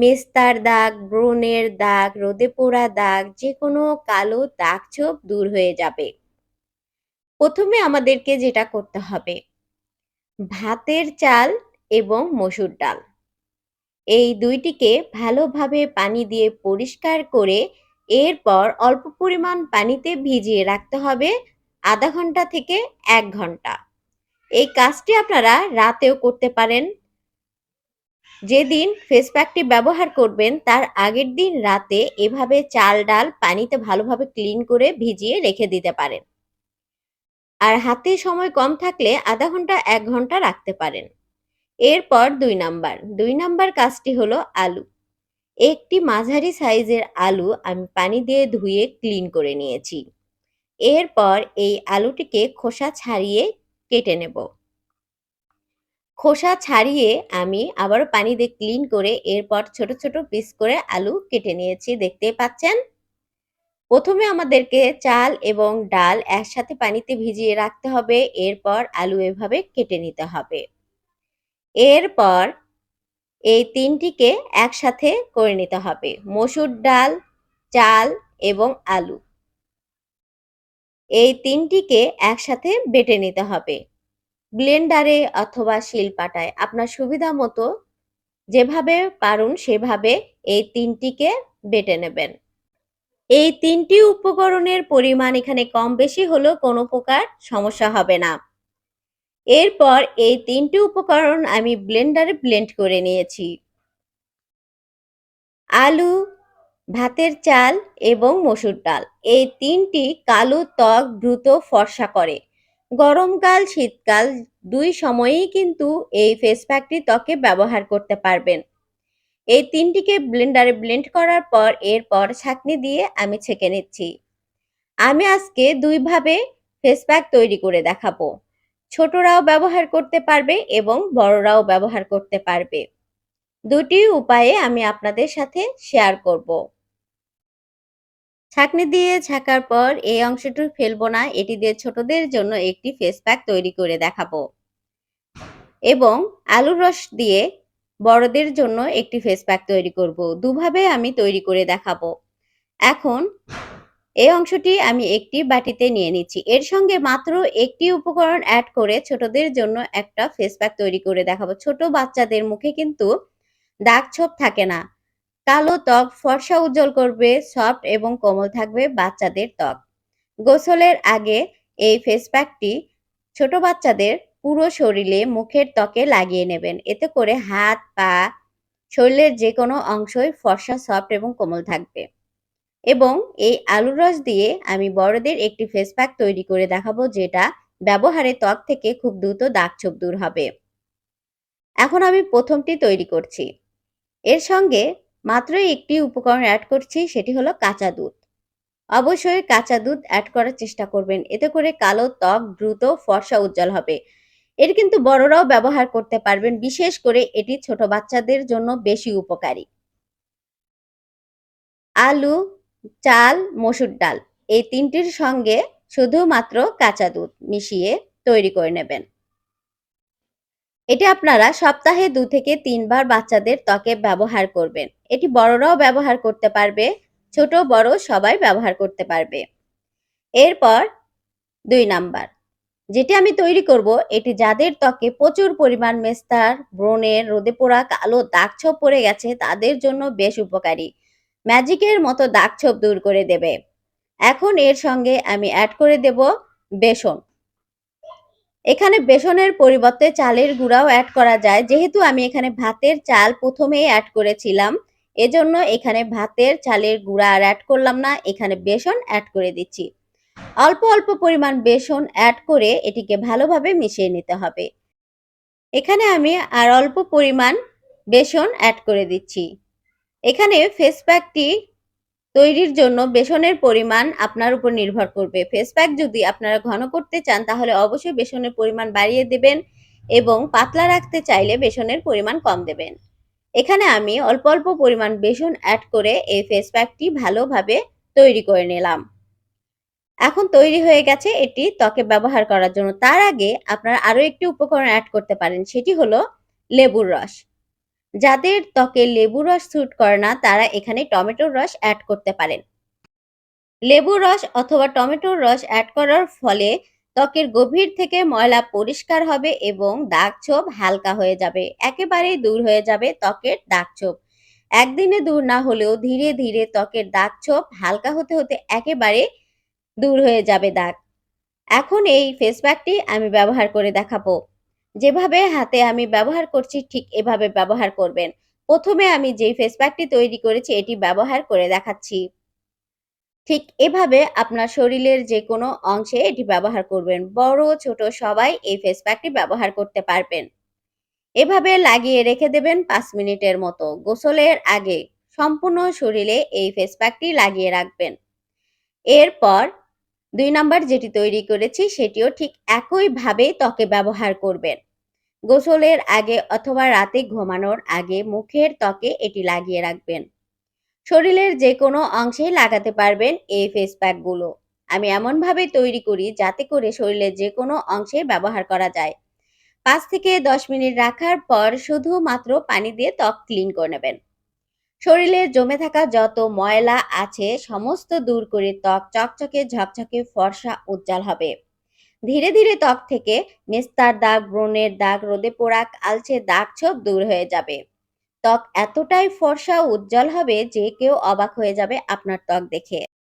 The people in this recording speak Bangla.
মেস্তার দাগ ব্রণের দাগ রোদে পোড়া দাগ যে কোনো কালো দাগ ছোপ দূর হয়ে যাবে। প্রথমে আমাদেরকে যেটা করতে হবে, ভাতের চাল এবং মসুর ডাল। এই দুইটিকে ভালোভাবে পানি দিয়ে পরিষ্কার করে এরপর অল্প পরিমাণ পানিতে ভিজিয়ে রাখতে হবে আধা ঘণ্টা থেকে এক ঘণ্টা। এই কাজটি আপনারা রাতেও করতে পারেন। যেদিন ফেস প্যাকটি ব্যবহার করবেন, তার আগের দিন রাতে এভাবে চাল, ডাল পানিতে ভালোভাবে ক্লিন করে ভিজিয়ে রেখে দিতে পারেন। আর হাতে সময় কম থাকলে আধা ঘণ্টা, এক ঘণ্টা রাখতে পারেন। এরপর দুই নাম্বার। দুই নাম্বার কাজটি হলো আলু। একটি মাঝারি সাইজের আলু আমি পানি দিয়ে ধুয়ে ক্লিন করে নিয়েছি। এরপর এই আলুটিকে খোসা ছাড়িয়ে কেটে নেব। খোসা ছাড়িয়ে আমি আবারও পানি দিয়ে ক্লিন করে এরপর ছোট ছোট পিস করে আলু কেটে নিয়েছি, দেখতেই পাচ্ছেন? প্রথমে আমাদেরকে চাল এবং ডাল একসাথে পানিতে ভিজিয়ে রাখতে হবে, এরপর আলু এভাবে কেটে নিতে হবে। এরপর এই তিনটিকে একসাথে করে নিতে হবে, মসুর ডাল, চাল এবং আলু। এই তিনটিকে একসাথে বেটে নিতে হবে। ব্লেন্ডারে অথবা শিলপাটায়। আপনার সুবিধা মতো যেভাবে পারুন, সেভাবে এই তিনটিকে বেটে নেবেন। এই তিনটি উপকরণের পরিমাণ এখানে কম বেশি হলেও কোনো প্রকার সমস্যা হবে না। এরপর এই তিনটি উপকরণ আমি ব্লেন্ডারে ব্লেন্ড করে নিয়েছি। আলু, ভাতের চাল এবং মসুর ডাল। এই তিনটি কালো ত্বক দ্রুত ফর্সা করে। গরমকাল, শীতকাল, দুই সময়েই কিন্তু এই ফেস প্যাকটি ত্বকে ব্যবহার করতে পারবেন। এই তিনটিকে ব্লেন্ডারে ব্লেন্ড করার পর, এরপর ছাঁকনি দিয়ে আমি ছেঁকে নিচ্ছি। আমি আজকে দুইভাবে ফেস প্যাক তৈরি করে দেখাবো। ছোটরাও ব্যবহার করতে পারবে এবং বড়রাও ব্যবহার করতে পারবে। দুটি উপায়ে আমি আপনাদের সাথে শেয়ার করব। ছাঁকনি দিয়ে ছাকার পর এই অংশটু ফেলব না, এটি দিয়ে ছোটদের জন্য একটি ফেস প্যাক তৈরি করে দেখাবো। এবং আলুর রস দিয়ে বড়দের জন্য একটি ফেস প্যাক তৈরি করব। দুভাবে আমি তৈরি করে দেখাবো। এখন এই অংশটি আমি একটি বাটিতে নিয়ে নিচ্ছি। এর সঙ্গে মাত্র একটি উপকরণ অ্যাড করে ছোটদের জন্য একটা ফেস প্যাক তৈরি করে দেখাবো। ছোট বাচ্চাদের মুখে কিন্তু দাগ ছোপ থাকে না। কালো ত্বক, ফর্সা উজ্জ্বল করবে, সফট এবং কোমল থাকবে বাচ্চাদের ত্বক। গোসলের আগে এই ফেস প্যাকটি ছোট বাচ্চাদের পুরো শরীরে মুখের ত্বকে লাগিয়ে নেবেন। এতে করে হাত, পা, শরীরের যে কোনো অংশই ফর্সা, সফট এবং কোমল থাকবে। এবং এই আলুর রস দিয়ে আমি বড়দের একটি ফেস প্যাক তৈরি করে দেখাবো, যেটা ব্যবহারে ত্বক থেকে খুব দ্রুত দাগ ছোপ দূর হবে। এখন আমি প্রথমটি তৈরি করছি। এর সঙ্গে মাত্র একটি উপকরণ অ্যাড করছি, সেটি হলো কাঁচা দুধ। অবশ্যই কাঁচা দুধ অ্যাড করার চেষ্টা করবেন। এতে করে কালো ত্বক দ্রুত ফর্সা উজ্জ্বল হবে। এর কিন্তু বড়রাও ব্যবহার করতে পারবেন, বিশেষ করে এটি ছোট বাচ্চাদের জন্য বেশি উপকারী। আলু, চাল, মসুর ডাল, এই তিনটির সঙ্গে শুধুমাত্র কাঁচা দুধ মিশিয়ে তৈরি করে নেবেন। এটি আপনারা সপ্তাহে দু থেকে তিনবার বাচ্চাদের ত্বকে ব্যবহার করবেন। এটি বড়রাও ব্যবহার করতে পারবে, ছোট বড় সবাই ব্যবহার করতে পারবে। এরপর দুই নাম্বার, যেটি আমি তৈরি করব, এটি যাদের ত্বকে প্রচুর পরিমাণ মেস্তার, ব্রণের, রোদে পোড়া কালো দাগ ছোপ পড়ে গেছে, তাদের জন্য বেশ উপকারী। ম্যাজিকের মতো দাগ ছোপ দূর করে দেবে। এখন এর সঙ্গে আমি অ্যাড করে দেব বেসন। এখানে বেসনের পরিবর্তে চালের গুঁড়াও অ্যাড করা যায়। যেহেতু আমি এখানে ভাতের চাল প্রথমেই অ্যাড করেছিলাম এজন্য এখানে ভাতের চালের গুঁড়া আর অ্যাড করলাম না, এখানে বেসন অ্যাড করে দিচ্ছি। অল্প অল্প পরিমাণ বেসন অ্যাড করে এটিকে ভালোভাবে মিশিয়ে নিতে হবে। এখানে আমি আর অল্প পরিমাণ বেসন অ্যাড করে দিচ্ছি। এখানে ফেস প্যাকটি তৈরির জন্য বেসনের পরিমাণ আপনার উপর নির্ভর করবে। ফেস প্যাক যদি আপনারা ঘন করতে চান, তাহলে অবশ্যই বেসনের পরিমাণ বাড়িয়ে দেবেন এবং পাতলা রাখতে চাইলে বেসনের পরিমাণ কম দেবেন। এখানে আমি অল্প অল্প পরিমাণ বেসন অ্যাড করে এই ফেস প্যাকটি ভালোভাবে তৈরি করে নিলাম। এখন তৈরি হয়ে গেছে এটি ত্বকে ব্যবহার করার জন্য। তার আগে আপনারা আরও একটি উপকরণ অ্যাড করতে পারেন, সেটি হলো লেবুর রস। যাদের ত্বকে লেবুর রস স্যুট করে না, তারা এখানে টমেটোর রস অ্যাড করতে পারেন। লেবুর রস অথবা টমেটোর রস অ্যাড করার ফলে ত্বকের গভীর থেকে ময়লা পরিষ্কার হবে এবং দাগ ছোপ হালকা হয়ে যাবে। একেবারেই দূর হয়ে যাবে ত্বকের দাগ ছোপ। একদিনে দূর না হলেও ধীরে ধীরে ত্বকের দাগ ছোপ হালকা হতে হতে একেবারে দূর হয়ে যাবে দাগ। এখন এই ফেস প্যাকটি আমি ব্যবহার করে দেখাবো। যেভাবে হাতে আমি ব্যবহার করছি ঠিক এভাবে ব্যবহার করবেন। প্রথমে আমি যেই ফেস প্যাকটি তৈরি করেছি এটি ব্যবহার করে দেখাচ্ছি। ঠিক এভাবে আপনার শরীরের যে কোনো অংশে এটি ব্যবহার করবেন। বড়, ছোট সবাই এই ফেস প্যাকটি ব্যবহার করতে পারবেন। এভাবে লাগিয়ে রেখে দেবেন পাঁচ মিনিটের মতো। গোসলের আগে সম্পূর্ণ শরীরে এই ফেস প্যাকটি লাগিয়ে রাখবেন। এরপর দুই নাম্বার যেটি তৈরি করেছি সেটিও ঠিক একইভাবে ত্বকে ব্যবহার করবেন। গোসলের আগে অথবা রাতে ঘুমানোর আগে মুখের ত্বকে এটি লাগিয়ে রাখবেন। শরীরের যে কোনো অংশে লাগাতে পারবেন এই ফেস প্যাকগুলো আমি এমনভাবে তৈরি করি যাতে করে শরীরের যে কোনো অংশে ব্যবহার করা যায়। পাঁচ থেকে দশ মিনিট রাখার পর শুধুমাত্র পানি দিয়ে ত্বক ক্লিন করে নেবেন। শরীরে জমে থাকা যত ময়লা আছে, সমস্ত দূর করে ত্বক চকচকে ঝকঝকে ফর্সা উজ্জ্বল হবে। ধীরে ধীরে ত্বক থেকে মেস্তার দাগ, ব্রণের দাগ, রোদে পোড়া কালচে দাগ ছোপ দূর হয়ে যাবে। ত্বক এতটাই ফর্সা উজ্জ্বল হবে যে কেউ অবাক হয়ে যাবে আপনার ত্বক দেখে।